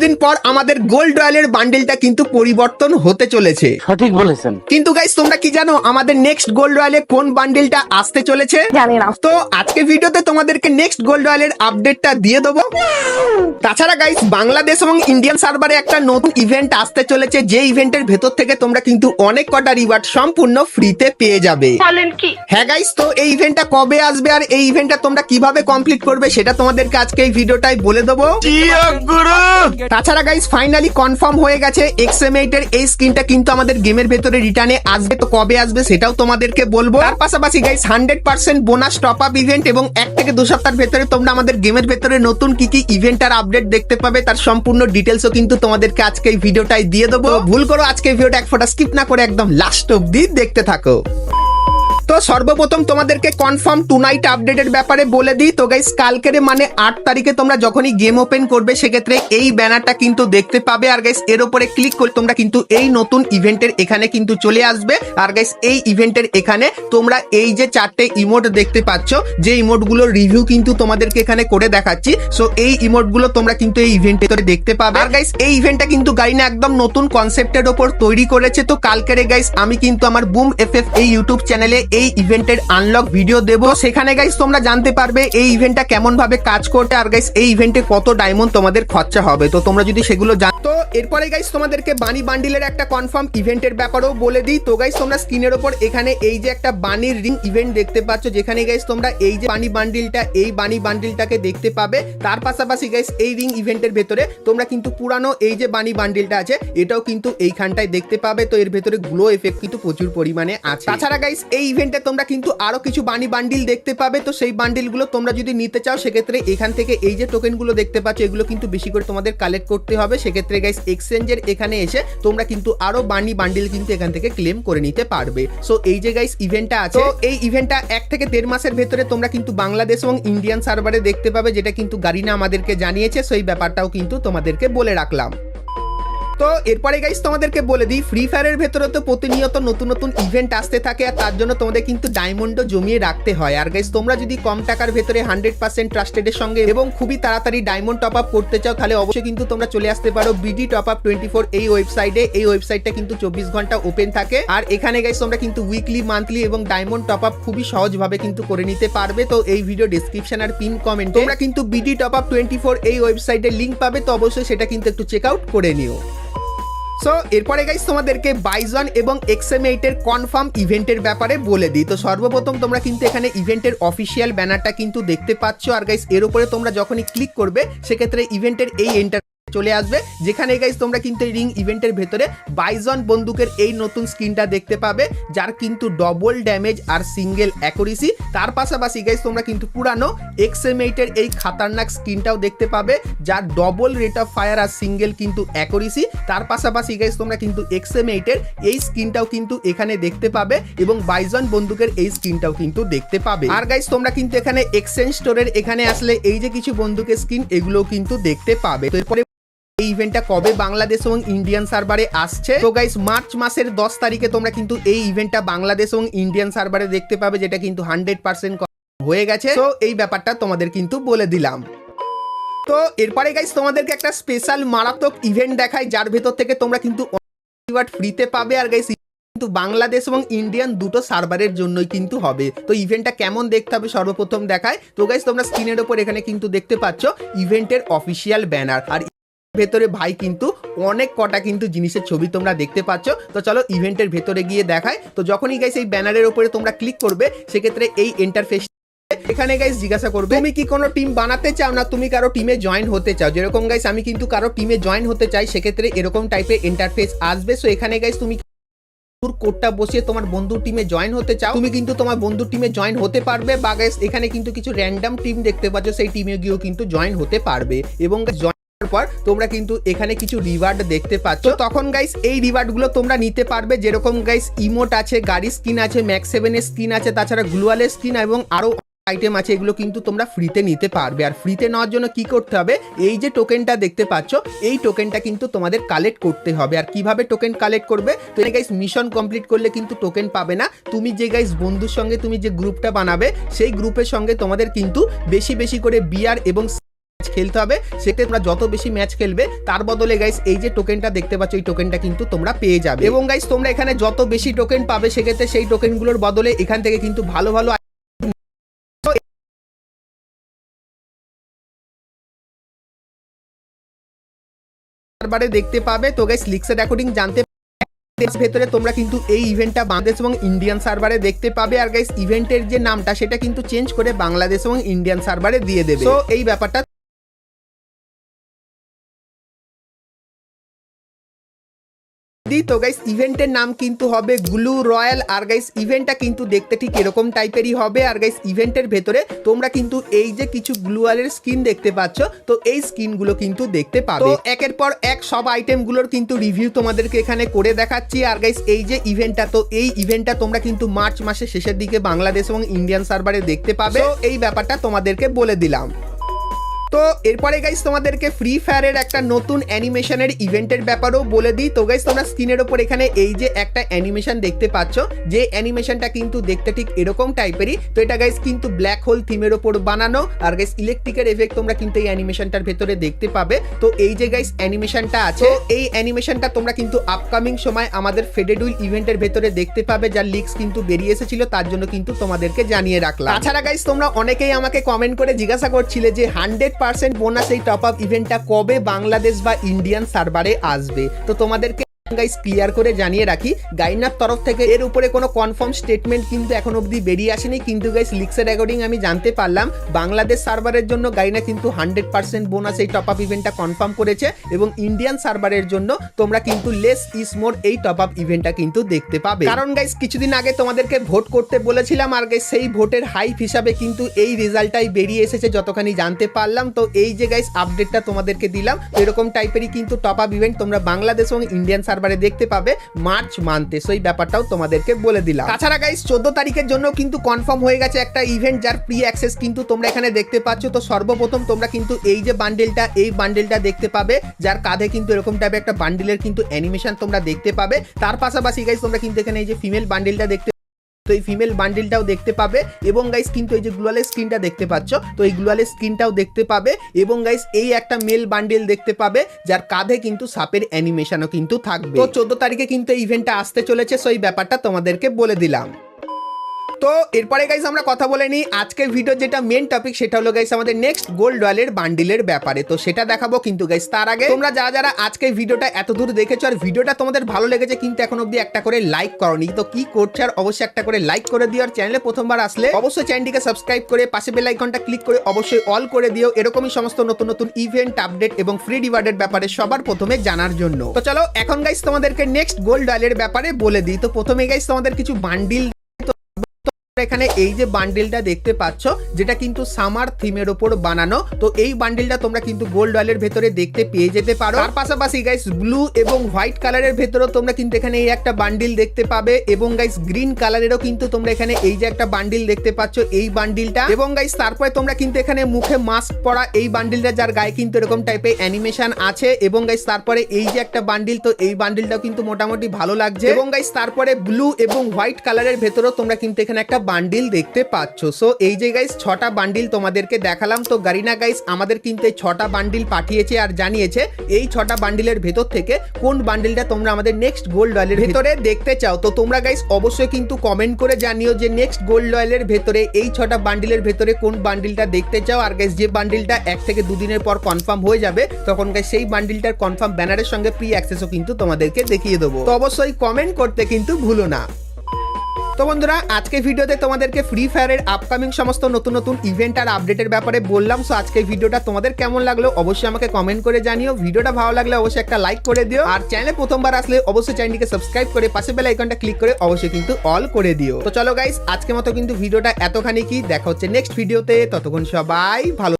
কিছুদিন পর আমাদের গোল্ড রয়্যালের বান্ডেলটা কিন্তু পরিবর্তন হতে চলেছে। সঠিক বলেছেন। কিন্তু গাইস তোমরা কি জানো আমাদের নেক্সট গোল্ড রয়্যালে কোন বান্ডেলটা আসতে চলেছে? জানি না। তো আজকে ভিডিওতে তোমাদেরকে নেক্সট গোল্ড রয়্যালের আপডেটটা দিয়ে দেবো। তাছাড়া গাইস বাংলাদেশ এবং ইন্ডিয়ান সার্ভারে একটা নতুন ইভেন্ট আসতে চলেছে। যে ইভেন্টের ভেতর থেকে তোমরা কিন্তু অনেক কটা রিওয়ার্ড সম্পূর্ণ ফ্রিতে পেয়ে যাবে। বলেন কি? হ্যাঁ গাইস তো এই ইভেন্টটা কবে আসবে আর এই ইভেন্টটা তোমরা কীভাবে কমপ্লিট করবে সেটা তোমাদেরকে আজকে এই ভিডিওটাই বলে দেবো। তাছাড়া গাইস ফাইনালি কনফার্ম হয়ে গেছে এক্সএম এর এই স্কিনটা কিন্তু আমাদের গেমের ভেতরে রিটার্নে আসবে। তো কবে আসবে সেটাও তোমাদেরকে বলব। তার পাশাপাশি guys hundred percent bonus top up event এবং এক থেকে দু সপ্তাহের ভেতরে তোমরা আমাদের গেমের ভেতরে নতুন কি কি ইভেন্ট আর আপডেট দেখতে পাবে, তার সম্পূর্ণ ডিটেলসও কিন্তু তোমাদেরকে আজকে এই ভিডিওটাই দিয়ে দেবো। ভুল করো, আজকে ভিডিওটা এক ফোটা স্কিপ না করে একদম লাস্ট অব্দি দেখতে থাকো। তো সর্বপ্রথম তোমাদেরকে কনফার্ম টু নাইট আপডেটের ব্যাপারে বলে দিই। তো গাইস কালকের মানে আট তারিখে তোমরা যখনই গেম ওপেন করবে, সেক্ষেত্রে এই ব্যানারটা কিন্তু দেখতে পাবে। আর গাইস এর উপরে ক্লিক করে তোমরা কিন্তু এই নতুন ইভেন্টের এখানে কিন্তু চলে আসবে। আর গাইস এই ইভেন্টের এখানে তোমরা এই যে চারটে ইমোট দেখতে পাচ্ছ, যে ইমোটগুলোর রিভিউ কিন্তু তোমাদেরকে এখানে করে দেখাচ্ছি। সো এই ইমোটগুলো তোমরা কিন্তু এই ইভেন্টের ভেতরে দেখতে পাবে। আর গাইস এই ইভেন্টটা কিন্তু গাইনা একদম নতুন কনসেপ্টের ওপর তৈরি করেছে। তো কালকের গাইস আমি কিন্তু আমার বুম এফএফ এই ইউটিউব চ্যানেলে এই ইভেন্টের আনলক ভিডিও দেবো। সেখানে গাইস তোমরা জানতে পারবে এই ইভেন্টটা কেমন ভাবে কাজ করতে আর গাইস এই ইভেন্টে কত ডায়মন্ড তোমাদের খরচা হবে। তো তোমরা যদি সেগুলো জান এরপরে গাইস তোমাদেরকে বানি বান্ডিলের একটা কনফার্ম ইভেন্টের ব্যাপারেও বলে দিই। তো গাইস তোমরা স্ক্রিনের ওপর এখানে এই যে একটা বানির রিং ইভেন্ট দেখতে পাচ্ছ, যেখানে গাইস তোমরা এই যে বানি বান্ডিলটা, এই বানি বান্ডিলটাকে দেখতে পাবে। তার পাশাপাশি গাইস এই রিং ইভেন্টের ভেতরে তোমরা কিন্তু পুরানো এই যে বানি বান্ডিলটা আছে, এটাও কিন্তু এইখানটায় দেখতে পাবে। তো এর ভেতরে গ্লো এফেক্ট কিন্তু প্রচুর পরিমাণে আছে। তাছাড়া গাইস এই ইভেন্টে তোমরা কিন্তু আরও কিছু বানি বান্ডিল দেখতে পাবে। তো সেই বান্ডিলগুলো তোমরা যদি নিতে চাও, সেক্ষেত্রে এখান থেকে এই যে টোকেনগুলো দেখতে পাচ্ছ, এগুলো কিন্তু বেশি করে তোমাদের কালেক্ট করতে হবে। সেক্ষেত্রে গাইস এক্সচেঞ্জের এখানে এসে তোমরা কিন্তু আরও বানি বান্ডিল কিন্তু এখান থেকে ক্লেম করে নিতে পারবে। সো এই যে গাইস ইভেন্টটা আছে। তো এই ইভেন্টটা এক থেকে দেড় মাসের ভেতরে তোমরা কিন্তু বাংলাদেশ এবং ইন্ডিয়ান সার্ভারে দেখতে পাবে যেটা কিন্তু গারিনা আমাদেরকে জানিয়েছে। সেই ব্যাপারটাও কিন্তু তোমাদেরকে বলে রাখলাম। তো এরপরে গাইস তোমাদেরকে বলে দিই ফ্রি ফায়ারের ভেতরে তো প্রতিনিয়ত নতুন নতুন ইভেন্ট আসতে থাকে আর তার জন্য তোমাদের কিন্তু ডায়মন্ডও জমিয়ে রাখতে হয়। আর গাইস তোমরা যদি কম টাকার ভেতরে হান্ড্রেড পার্সেন্ট ট্রাস্টেডের সঙ্গে এবং খুবই তাড়াতাড়ি ডায়মন্ড টপ আপ করতে চাও, তাহলে অবশ্যই কিন্তু তোমরা চলে আসতে পারো BD top up twenty four এই ওয়েবসাইটে এই ওয়েবসাইটটা কিন্তু চব্বিশ ঘণ্টা ওপেন থাকে। আর এখানে গাইস তোমরা কিন্তু উইকলি মান্থলি এবং ডায়মন্ড টপ আপ খুবই সহজভাবে কিন্তু করে নিতে পারবে। তো এই ভিডিও ডিসক্রিপশন আর পিন কমেন্ট তোমরা কিন্তু BD top up twenty four এই ওয়েবসাইটের লিঙ্ক পাবে। তো অবশ্যই সেটা কিন্তু একটু চেক আউট করে নিও। সো এরপরে গাইস তোমাদেরকে বাইজন এবং এক্সএম এইটের কনফার্ম ইভেন্টের ব্যাপারে বলে দিই। তো সর্বপ্রথম তোমরা কিন্তু এখানে ইভেন্টের অফিসিয়াল ব্যানারটা কিন্তু দেখতে পাচ্ছ। আর গাইস এর উপরে তোমরা যখনই ক্লিক করবে, সেক্ষেত্রে ইভেন্টের এই এন্টার চলে আসবে। যেখানে গাইস তোমরা কিন্তু রিং ইভেন্টের ভেতরে বাইজন বন্দুকের এই নতুন স্ক্রিনটা দেখতে পাবে, যার কিন্তু ডবল ড্যামেজ আর সিঙ্গেল অ্যাকুরেসি তার পাশাপাশি গাইস তোমরা কিন্তু পুরানো এক্সএম এইটের এই খাতারনাক স্ক্রিনটাও দেখতে পাবে, যার ডবল রেট অফ ফায়ার আর সিঙ্গেল কিন্তু অ্যাকুরেসি তার পাশাপাশি গাইস তোমরা কিন্তু এক্সএম এইটের এই স্ক্রিনটাও কিন্তু এখানে দেখতে পাবে এবং বাইজন বন্দুকের এই স্ক্রিনটাও কিন্তু দেখতে পাবে। আর গাইস তোমরা কিন্তু এখানে এক্সচেঞ্জ স্টোরের এখানে আসলে এই যে কিছু বন্দুকের স্ক্রিন এগুলোও কিন্তু দেখতে পাবে। তো এরপরে এই ইভেন্টটা কবে বাংলাদেশ এবং ইন্ডিয়ান সার্ভারে আসছে? তো গাইস মার্চ মাসের দশ তারিখে তোমরা কিন্তু এই ইভেন্টটা বাংলাদেশ এবং ইন্ডিয়ান সার্ভারে দেখতে পাবে, যেটা কিন্তু হান্ড্রেড পার্সেন্ট হয়ে গেছে। তো এই ব্যাপারটা তোমাদের কিন্তু বলে দিলাম। তো এরপরে গাইস তোমাদেরকে একটা স্পেশাল মারাত্মক ইভেন্ট দেখায় যার ভেতর থেকে তোমরা কিন্তু ফ্রিতে পাবে। আর গাইস কিন্তু বাংলাদেশ এবং ইন্ডিয়ান দুটো সার্ভারের জন্যই কিন্তু হবে। তো ইভেন্টটা কেমন দেখতে হবে সর্বপ্রথম দেখায়। তো গাইস তোমরা স্ক্রিনের ওপর এখানে কিন্তু দেখতে পাচ্ছ ইভেন্টের অফিসিয়াল ব্যানার আর ভেতরে ভাই কিন্তু অনেক কটা কিন্তু জিনিসের ছবি তোমরা দেখতে পাচ্ছ। তো চলো ইভেন্টের ভেতরে গিয়ে দেখায় তো যখনই গাইস এই ব্যানারের উপরে তোমরা ক্লিক করবে, সেক্ষেত্রে এই ইন্টারফেস এখানে গাইস জিজ্ঞাসা করবে, তুমি কি কোনো টিম বানাতে চাও না? তুমি কারও টিমে জয়েন হতে চাও? যেরকম গাইস আমি কিন্তু কারও টিমে জয়েন হতে চাই, সেক্ষেত্রে এরকম টাইপের ইন্টারফেস আসবে। সো এখানে গাইস তুমি কোডটা বসিয়ে তোমার বন্ধুর টিমে জয়েন হতে চাও। তুমি কিন্তু তোমার বন্ধুর টিমে জয়েন হতে পারবে বা গাইস এখানে কিন্তু কিছু র্যান্ডম টিম দেখতে পাচ্ছ, সেই টিমে গিয়েও কিন্তু জয়েন হতে পারবে। এবং পর তোমরা কিন্তু এখানে কিছু রিওয়ার্ড দেখতে পাচ্ছ। তখন গাইস এই রিওয়ার্ডগুলো তোমরা নিতে পারবে। যেরকম গাইস ইমোট আছে, গাড়ি স্কিন আছে ম্যাক্স সেভেনের স্কিন আছে, তাছাড়া গ্লুয়ালের স্কিন এবং আরও আইটেম আছে, এগুলো কিন্তু তোমরা ফ্রিতে নিতে পারবে। আর ফ্রিতে নেওয়ার জন্য কি করতে হবে? এই যে টোকেনটা দেখতে পাচ্ছ, এই টোকেনটা কিন্তু তোমাদের কালেক্ট করতে হবে। আর কীভাবে টোকেন কালেক্ট করবে? তো গাইস মিশন কমপ্লিট করলে কিন্তু টোকেন পাবে না। তুমি যে গাইস বন্ধুর সঙ্গে তুমি যে গ্রুপটা বানাবে, সেই গ্রুপের সঙ্গে তোমাদের কিন্তু বেশি বেশি করে বিয়ার এবং খেলতে হবে সেটা তোমরা যত বেশি ম্যাচ খেলবে, তার বদলে গাইস এই যে টোকেনটা দেখতে পাচ্ছ, এই টোকেনটা কিন্তু তোমরা পেয়ে যাবে। এবং গাইস তোমরা এখানে যত বেশি টোকেন পাবে, সেক্ষেত্রে সেই টোকেনগুলোর বদলে এখান থেকে কিন্তু ভালো ভালো বারে দেখতে পাবে। তো গাইস লিক্সের রেকর্ডিং জানতে ভেতরে তোমরা কিন্তু এই ইভেন্টটা বাংলাদেশ এবং ইন্ডিয়ান সার্ভারে দেখতে পাবে। আর গাইস ইভেন্টের যে নামটা, সেটা কিন্তু চেঞ্জ করে বাংলাদেশ এবং ইন্ডিয়ান সার্ভারে দিয়ে দেবে। তো এই ব্যাপারটা তো গাইস ইভেন্টের নাম কিন্তু হবে গ্লু রয়্যাল আর গাইস ইভেন্টটা কিন্তু দেখতে ঠিক এরকম টাইপেরই হবে। আর গাইস ইভেন্টের ভেতরে তোমরা কিন্তু এই যে কিছু গ্লুয়ালের স্কিন দেখতে পাচ্ছ তো এই স্কিনগুলো কিন্তু দেখতে পাবে। তো একের পর এক সব আইটেমগুলোর কিন্তু রিভিউ তোমাদেরকে এখানে করে দেখাচ্ছি। আর গাইস এই যে ইভেন্টটা তো এই ইভেন্টটা তোমরা কিন্তু মার্চ মাসের শেষের দিকে বাংলাদেশ এবং ইন্ডিয়ান সার্ভারে দেখতে পাবে। এই ব্যাপারটা তোমাদেরকে বলে দিলাম। তো এরপরে গাইস তোমাদেরকে ফ্রি ফায়ারের একটা নতুন অ্যানিমেশনের ইভেন্টের ব্যাপারেও বলে দিই। তো গাইস তোমরা স্ক্রিনের ওপর এখানে এই যে একটা অ্যানিমেশন দেখতে পাচ্ছ যে অ্যানিমেশনটা কিন্তু দেখতে ঠিক এরকম টাইপেরই তো এটা গাইস কিন্তু ব্ল্যাক হোল থিমের ওপর বানানো। আর গাইস ইলেকট্রিকের এফেক্ট তোমরা কিন্তু এই অ্যানিমেশনটার ভেতরে দেখতে পাবে। তো এই যে গাইস অ্যানিমেশনটা আছে এই অ্যানিমেশনটা তোমরা কিন্তু আপকামিং সময় আমাদের ফেডেডুইল ইভেন্টের ভেতরে দেখতে পাবে যার লিক্স কিন্তু বেরিয়ে এসেছিল তার জন্য কিন্তু তোমাদেরকে জানিয়ে রাখলাম। তাছাড়া গাইস তোমরা অনেকেই আমাকে কমেন্ট করে জিজ্ঞাসা করছিলে যে হান্ড্রেড পার্সেন্ট বোনাস এই টপ আপ ইভেন্টটা কবে বাংলাদেশ বা ইন্ডিয়ান সার্ভারে আসবে? তো তোমাদেরকে গাইস ক্লিয়ার করে জানিয়ে রাখি, গাইনার তরফ থেকে এর উপরে কোনো কনফার্ম স্টেটমেন্ট কিন্তু এখন অবধি বেরিয়ে আসেনি। কিন্তু গাইস লিক্সের রেকর্ডিং আমি জানতে পারলাম, বাংলাদেশ সার্ভারের জন্য গাইনা কিন্তু হান্ড্রেড পার্সেন্ট বোনাস এই টপ আপ ইভেন্টটা কনফার্ম করেছে এবং ইন্ডিয়ান সার্ভারের জন্য তোমরা কিন্তু লেস ইস মোর এই টপ আপ ইভেন্টটা কিন্তু দেখতে পাবে। কারণ গাইস কিছুদিন আগে তোমাদেরকে ভোট করতে বলেছিলাম আর গাইস সেই ভোটের হাইপ হিসাবে কিন্তু এই রেজাল্টটাই বেরিয়ে এসেছে যতখানি জানতে পারলাম। তো এই যে গাইস আপডেটটা তোমাদেরকে দিলাম এরকম টাইপেরই কিন্তু টপ আপ ইভেন্ট তোমরা বাংলাদেশ এবং ইন্ডিয়ান সার্ভারে দেখতে পাবে মার্চ মান্থে। সেই ব্যাপারটাও তোমাদেরকে বলে দিলাম। তাছাড়া গাইস চোদ্দ তারিখের জন্য কিন্তু কনফার্ম হয়ে গেছে একটা ইভেন্ট যার প্রি অ্যাক্সেস কিন্তু তোমরা এখানে দেখতে পাচ্ছ। তো সর্বপ্রথম তোমরা কিন্তু এই যে বান্ডেলটা এই বান্ডেলটা দেখতে পাবে, যার কাঁধে কিন্তু এরকম টাইপের একটা বান্ডেলের কিন্তু অ্যানিমেশন তোমরা দেখতে পাবে। তার পাশাপাশি গাইস তোমরা কিন্তু এখানে এই যে ফিমেল বান্ডেলটা দেখতে তো এই ফিমেল বান্ডিলটাও দেখতে পাবে। এবং গাইস কিন্তু এই যে গ্লোয়ালের স্ক্রিনটা দেখতে পাচ্ছ, তো এই গ্লোয়ালের স্ক্রিনটাও দেখতে পাবে। এবং গাইস এই একটা মেল বান্ডিল দেখতে পাবে, যার কাঁধে কিন্তু সাপের অ্যানিমেশনও কিন্তু থাকবে। তো চোদ্দ তারিখে কিন্তু ইভেন্টটা আসতে চলেছে সো এই ব্যাপারটা তোমাদেরকে বলে দিলাম। তো এরপরে গাইস আমরা কথা বলে নিই আজকের ভিডিও যেটা মেন টপিক সেটা হলো গাইস আমাদের নেক্সট গোল্ড রয়্যালের বান্ডিলের ব্যাপারে। তো সেটা দেখাবো কিন্তু গাইস তার আগে তোমরা যারা যারা আজকে ভিডিওটা এত দূর দেখেছ আর ভিডিওটা তোমাদের ভালো লেগেছে কিন্তু এখন অব্দি একটা করে লাইক করনি, তো কি করছে আর অবশ্যই একটা করে লাইক করে দিও আর চ্যানেলে প্রথমবার আসলে অবশ্যই চ্যানেলটিকে সাবস্ক্রাইব করে পাশে বেল আইকনটা ক্লিক করে অবশ্যই অল করে দিও। এরকমই সমস্ত নতুন নতুন ইভেন্ট আপডেট এবং ফ্রি রিওয়ার্ডের ব্যাপারে সবার প্রথমে জানার জন্য। তো চলো এখন গাইস তোমাদেরকে নেক্সট গোল্ড রয়্যালের ব্যাপারে বলে দিই। তো প্রথমে গাইস তোমাদের কিছু বান্ডিল এখানে এই যে বান্ডেলটা দেখতে পাচ্ছ, যেটা কিন্তু সামার থিমের ওপর বানানো, তো এই বান্ডেলটা তোমরা কিন্তু গোল্ড অয়েলের ভেতরে দেখতে পেয়ে যেতে পারো। তার পাশাপাশি গাইস ব্লু এবং হোয়াইট কালারের ভেতরেও তোমরা কিন্তু এখানে এই একটা বান্ডিল দেখতে পাবে এবং গাইস গ্রিন কালারেরও কিন্তু তোমরা এখানে এই যে একটা বান্ডিল দেখতে পাচ্ছ এই বান্ডিলটা এবং গাইস তারপরে তোমরা কিন্তু এখানে মুখে মাস্ক পরা এই বান্ডিলটা যার গায়ে কিন্তু এরকম টাইপের অ্যানিমেশন আছে। এবং গাইস তারপরে এই যে একটা বান্ডিল তো এই বান্ডিলটাও কিন্তু মোটামুটি ভালো লাগছে। এবং গাইস তারপরে ব্লু এবং হোয়াইট কালারের ভেতরেও তোমরা কিন্তু এখানে একটা বান্ডিল দেখতে পাচ্ছ। সো এই যে গাইস ছটা বান্ডিল তোমাদেরকে দেখালাম। তো গারিনা গাইস আমাদের কিন্তু এই ছটা বান্ডিল পাঠিয়েছে আর জানিয়েছে এই ছটা বান্ডিলের ভেতর থেকে কোন বান্ডিলটা তোমরা আমাদের নেক্সট গোল্ড রয়্যালের ভেতরে দেখতে চাও। তো তোমরা গাইস অবশ্যই কিন্তু কমেন্ট করে জানিও যে নেক্সট গোল্ড রয়্যালের ভেতরে এই ছটা বান্ডিলের ভেতরে কোন বান্ডিলটা দেখতে চাও। আর গাইস যে বান্ডিলটা এক থেকে দুদিনের পর কনফার্ম হয়ে যাবে তখন গাইস সেই বান্ডিলটার কনফার্ম ব্যানারের সঙ্গে প্রি অ্যাক্সেসও কিন্তু তোমাদেরকে দেখিয়ে দেবো। তো অবশ্যই কমেন্ট করতে কিন্তু ভুলো না। তো বন্ধুরা, আজকে ভিডিওতে তোমাদেরকে ফ্রি ফায়ারের আপকামিং সমস্ত নতুন নতুন ইভেন্ট আর আপডেটের ব্যাপারে বললাম। সো আজকের ভিডিওটা তোমাদের কেমন লাগল অবশ্যই আমাকে কমেন্ট করে জানিও। ভিডিওটা ভালো লাগলে অবশ্যই একটা লাইক করে দিও। আর চ্যানেলে প্রথমবার আসলে অবশ্যই চ্যানেলটিকে সাবস্ক্রাইব করে পাশে বেল আইকনটা ক্লিক করে অবশ্যই কিন্তু অল করে দিও। তো চলো গাইস আজকে মতো কিন্তু ভিডিওটা এতখানি কি? দেখা হচ্ছে নেক্সট ভিডিওতে ততক্ষণ সবাই ভালো